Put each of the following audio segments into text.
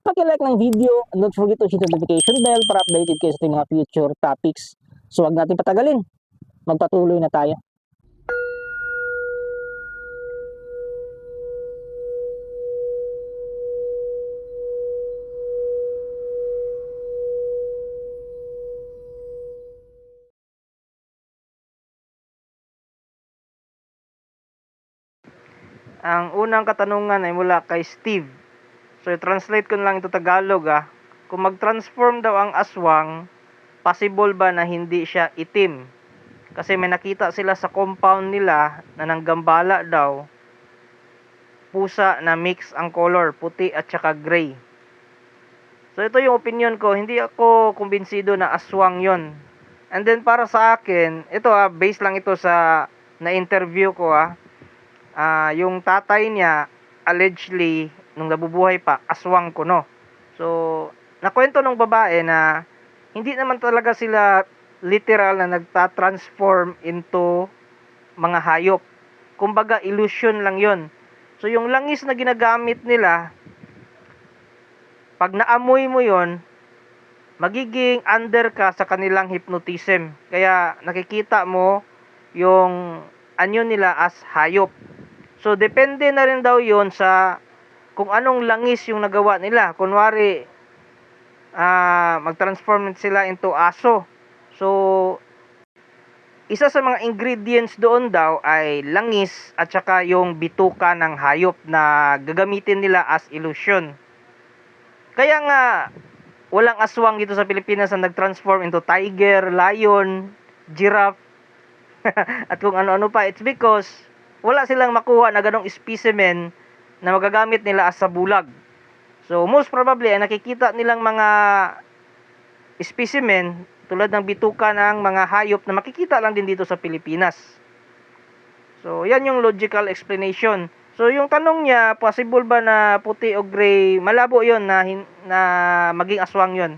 paki-like ng video don't forget to hit the notification bell para updated kayo sa mga future topics. So wag natin patagalin. Magpatuloy na tayo. Ang unang katanungan ay mula kay Steve. So, i-translate ko na lang ito Tagalog ah. Kung mag-transform daw ang aswang, possible ba na hindi siya itim? Kasi may nakita sila sa compound nila na nanggambala daw, pusa na mix ang color, puti at saka gray. So, ito yung opinion ko. Hindi ako kumbinsido na aswang yon. And then, para sa akin, ito ah, base lang ito sa na-interview ko ah ah yung tatay niya allegedly nung nabubuhay pa aswang ko no? So nakwento ng babae na hindi naman talaga sila literal na nagta-transform into mga hayop. Kumbaga illusion lang yon so yung langis na ginagamit nila pag naamoy mo yon magiging under ka sa kanilang hypnotism. Kaya nakikita mo yung anyo nila as hayop. So, depende na rin daw yon sa kung anong langis yung nagawa nila. Kunwari, ah mag-transform sila into aso. So, isa sa mga ingredients doon daw ay langis at saka yung bituka ng hayop na gagamitin nila as illusion. Kaya nga, walang aswang dito sa Pilipinas na nag-transform into tiger, lion, giraffe, at kung ano-ano pa. It's because wala silang makuha na ganong specimen na magagamit nila as sa bulag. So, most probably, ay nakikita nilang mga specimen tulad ng bituka ng mga hayop na makikita lang din dito sa Pilipinas. So, yan yung logical explanation. So, yung tanong niya, possible ba na puti o gray, malabo yon na, na maging aswang yon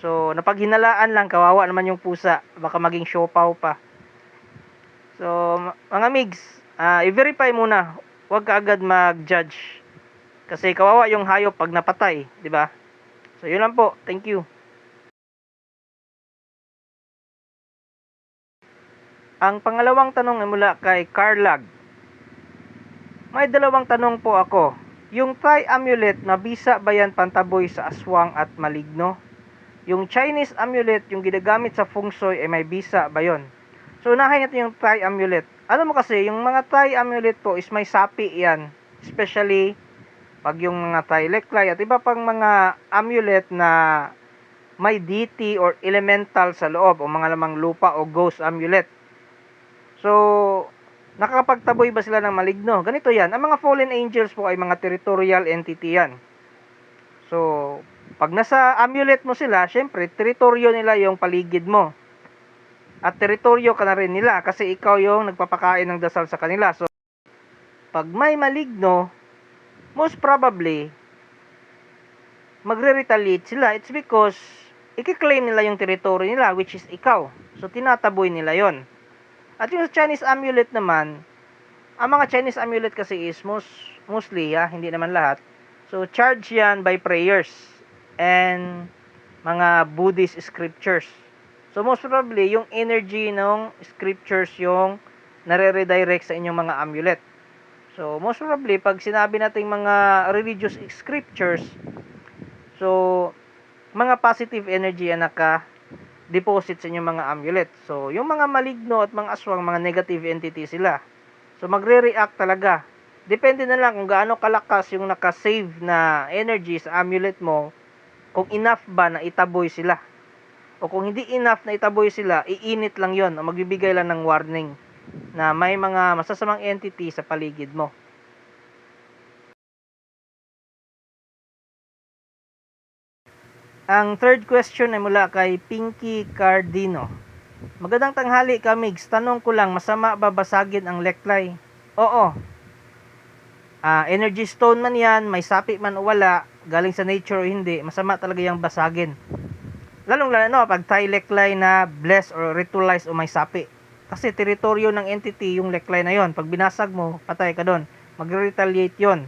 So, napaghinalaan lang, kawawa naman yung pusa. Baka maging siopaw pa. So, mga migs, ah, i-verify muna. Huwag ka agad mag-judge. Kasi kawawa yung hayop pag napatay, di ba? So, yun lang po. Thank you. Ang pangalawang tanong ay mula kay Carlag. May dalawang tanong po ako. Yung Thai amulet, nabisa ba yan pantaboy sa aswang at maligno? Yung Chinese amulet, yung ginagamit sa feng shui, ay may bisa ba yon? So, unahin natin yung Thai amulet. Alam mo kasi, yung mga Thai amulet po is may sapi yan. Especially, pag yung mga Thai leklay at iba pang mga amulet na may deity or elemental sa loob o mga lamang lupa o ghost amulet. So, nakakapagtaboy ba sila ng maligno? Ganito yan. Ang mga fallen angels po ay mga territorial entity yan. So, pag nasa amulet mo sila, syempre, teritoryo nila yung paligid mo at teritoryo ka na rin nila kasi ikaw yung nagpapakain ng dasal sa kanila. So, pag may maligno, most probably, magre-retaliate sila. It's because, ikiklaim nila yung teritoryo nila, which is ikaw. So, tinataboy nila yon At yung Chinese amulet naman, ang mga Chinese amulet kasi is most, mostly, ha, hindi naman lahat. So, charge yan by prayers and mga Buddhist scriptures. So most probably, yung energy ng scriptures yung nare-redirect sa inyong mga amulet. So most probably, pag sinabi nating mga religious scriptures, so mga positive energy ang naka-deposit sa inyong mga amulet. So yung mga maligno at mga aswang, mga negative entity sila. So magre-react talaga. Depende na lang kung gaano kalakas yung naka-save na energy sa amulet mo, kung enough ba na itaboy sila. O kung hindi enough na itaboy sila, iinit lang yon o magbibigay lang ng warning na may mga masasamang entity sa paligid mo. Ang third question ay mula kay Pinky Cardino. Magandang tanghali kamigs. Tanong ko lang, masama ba basagin ang leklay? Oo. Ah, energy stone man yan, may sapi man o wala, galing sa nature o hindi, masama talaga yung basagin. Lalong lalo no, pag Thai leklay na blessed or ritualized o may sapi. Kasi teritoryo ng entity yung leklay na yon. Pag binasag mo, patay ka doon. Mag-retaliate yon.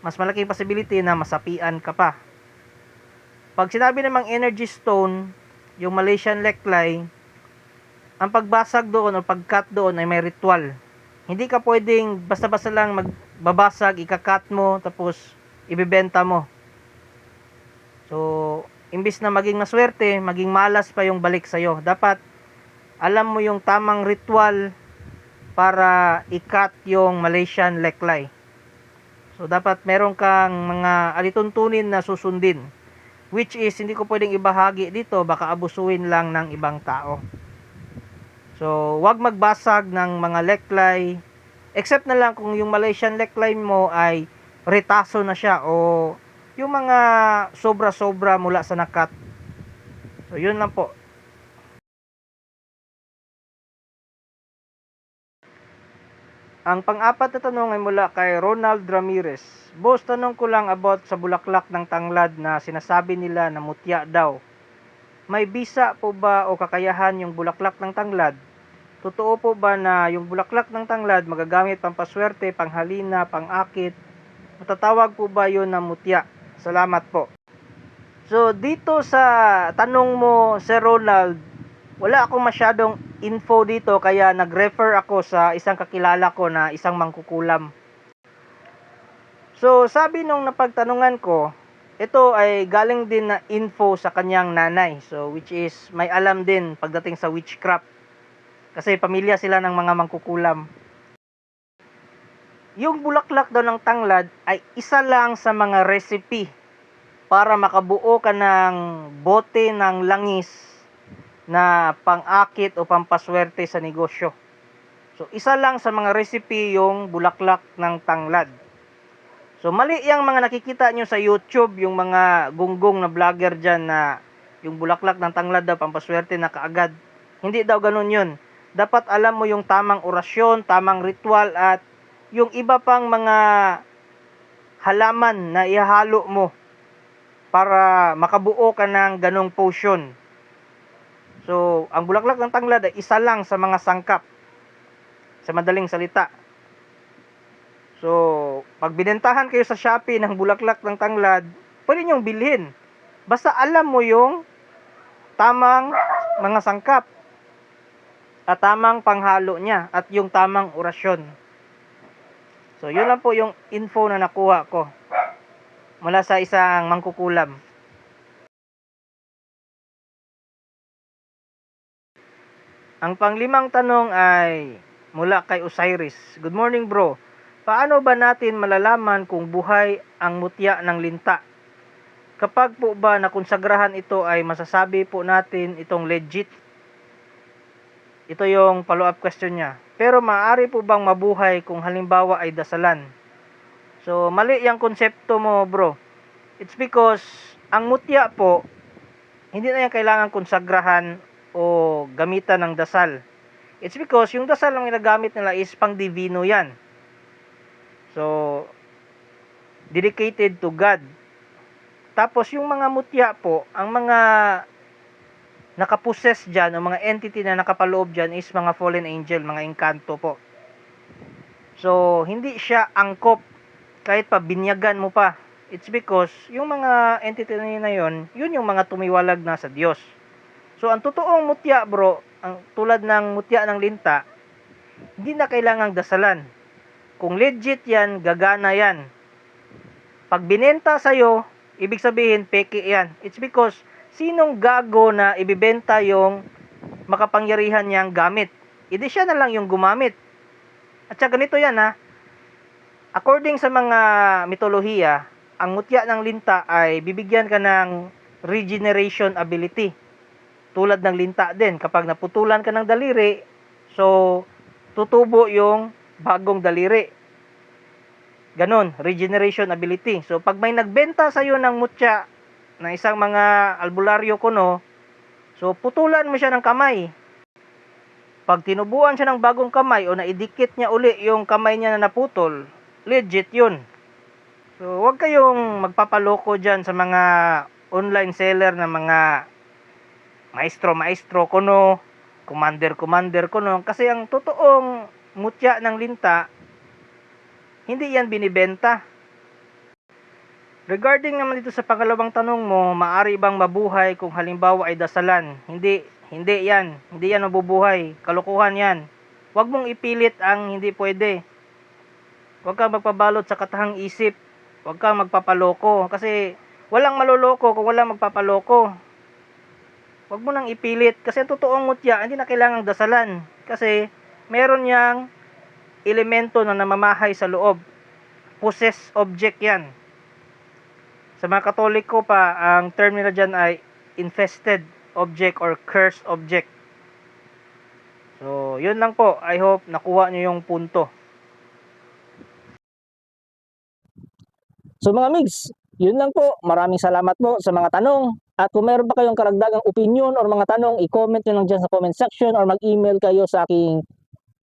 Mas malaking possibility na masapian ka pa. Pag sinabi namang energy stone, yung Malaysian leklay, ang pagbasag doon o pag-cut doon ay may ritual. Hindi ka pwedeng basta-basta lang magbabasag, ikakat mo, tapos ibibenta mo. So, imbis na maging maswerte, maging malas pa yung balik sa'yo. Dapat, alam mo yung tamang ritual para ikat yung Malaysian leklay. So, dapat meron kang mga alituntunin na susundin. Which is, hindi ko pwedeng ibahagi dito, baka abusuin lang ng ibang tao. So, wag magbasag ng mga leklay. Except na lang kung yung Malaysian leklay mo ay retaso na siya o yung mga sobra-sobra mula sa nakat. So, yun lang po. Ang pang-apat na tanong ay mula kay Ronald Ramirez. Boss, tanong ko lang about sa bulaklak ng tanglad na sinasabi nila na mutya daw. May bisa po ba o kakayahan yung bulaklak ng tanglad? Totoo po ba na yung bulaklak ng tanglad magagamit pampaswerte, panghalina, pangakit? Matatawag po ba yun na mutya? Salamat po. So, dito sa tanong mo, Sir Ronald, wala akong masyadong info dito kaya nag-refer ako sa isang kakilala ko na isang mangkukulam. So, sabi nung napagtanungan ko, ito ay galing din na info sa kanyang nanay. So, which is may alam din pagdating sa witchcraft. Kasi pamilya sila ng mga mangkukulam. Yung bulaklak daw ng tanglad ay isa lang sa mga recipe para makabuo ka ng bote ng langis na pang-akit o pampaswerte sa negosyo. So, isa lang sa mga recipe yung bulaklak ng tanglad. So, mali yung mga nakikita nyo sa YouTube, yung mga gunggong na vlogger dyan na yung bulaklak ng tanglad daw, pampaswerte na kaagad. Hindi daw ganun yun. Dapat alam mo yung tamang orasyon, tamang ritual, at yung iba pang mga halaman na ihalo mo para makabuo ka ng ganong potion. So, ang bulaklak ng tanglad ay isa lang sa mga sangkap sa madaling salita. So, pag binentahan kayo sa Shopee ng bulaklak ng tanglad, pwede niyong bilhin. Basta alam mo yung tamang mga sangkap at tamang panghalo niya at yung tamang orasyon. So, yun lang po yung info na nakuha ko mula sa isang mangkukulam. Ang panglimang tanong ay mula kay Osiris. Good morning bro. Paano ba natin malalaman kung buhay ang mutya ng linta? Kapag po ba nakonsagrahan ito ay masasabi po natin itong legit? Ito yung follow-up question niya. Pero maaari po bang mabuhay kung halimbawa ay dasalan? So, mali yung konsepto mo bro. It's because ang mutya po, hindi na yan kailangan konsagrahan o gamitan ng dasal. It's because yung dasal ang ginagamit nila is pang divino yan. So, dedicated to God. Tapos yung mga mutya po, ang mga nakaposes dyan, o mga entity na nakapaloob dyan is mga fallen angel, mga engkanto po. So, hindi siya angkop kahit pa binyagan mo pa. It's because yung mga entity na yun, yun yung mga tumiwalag na sa Diyos. So, ang totoong mutya, bro, ang tulad ng mutya ng linta, hindi na kailangang dasalan. Kung legit yan, gagana yan. Pag binenta sa'yo, ibig sabihin, peke yan. It's because, sinong gago na ibibenta yung makapangyarihan niyang gamit? Hindi siya na lang yung gumamit. At saka ganito yan ha, according sa mga mitolohiya, ang mutya ng linta ay bibigyan ka ng regeneration ability tulad ng linta din. Kapag naputulan ka ng daliri, so tutubo yung bagong daliri. Ganon, regeneration ability. So pag may nagbenta sa iyo ng mutya na isang mga albularyo kuno, so putulan mo siya ng kamay. Pag tinubuan siya ng bagong kamay o naidikit niya uli yung kamay niya na naputol, legit yun. So, huwag kayong magpapaloko dyan sa mga online seller na mga maestro-maestro kuno, commander-commander kuno. Kasi ang totoong mutya ng linta, hindi yan binibenta. Regarding naman dito sa pangalawang tanong mo, maari bang mabuhay kung halimbawa ay dasalan? Hindi, hindi yan. Hindi yan mabubuhay. Kalukuhan yan. Huwag mong ipilit ang hindi pwede. Huwag kang magpabalot sa katahang isip. Huwag kang magpapaloko. Kasi walang maloloko kung walang magpapaloko. Huwag mo nang ipilit. Kasi ang totoong mutya, hindi na kailangang dasalan. Kasi meron niyang elemento na namamahay sa loob. Possess object yan. Sa mga katoliko pa, ang term nila dyan ay infested object or cursed object. So, yun lang po. I hope nakuha nyo yung punto. So mga migs, yun lang po. Maraming salamat po sa mga tanong. At kung meron pa kayong karagdagang opinion or mga tanong, i-comment nyo lang dyan sa comment section or mag-email kayo sa aking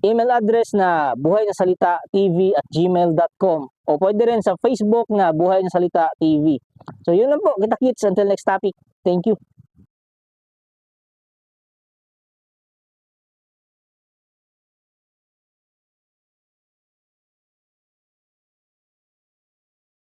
email address na buhay na salita tv at gmail.com o pwede rin sa Facebook na buhay na salita tv. So yun lang po. Kita kits until next topic. Thank you.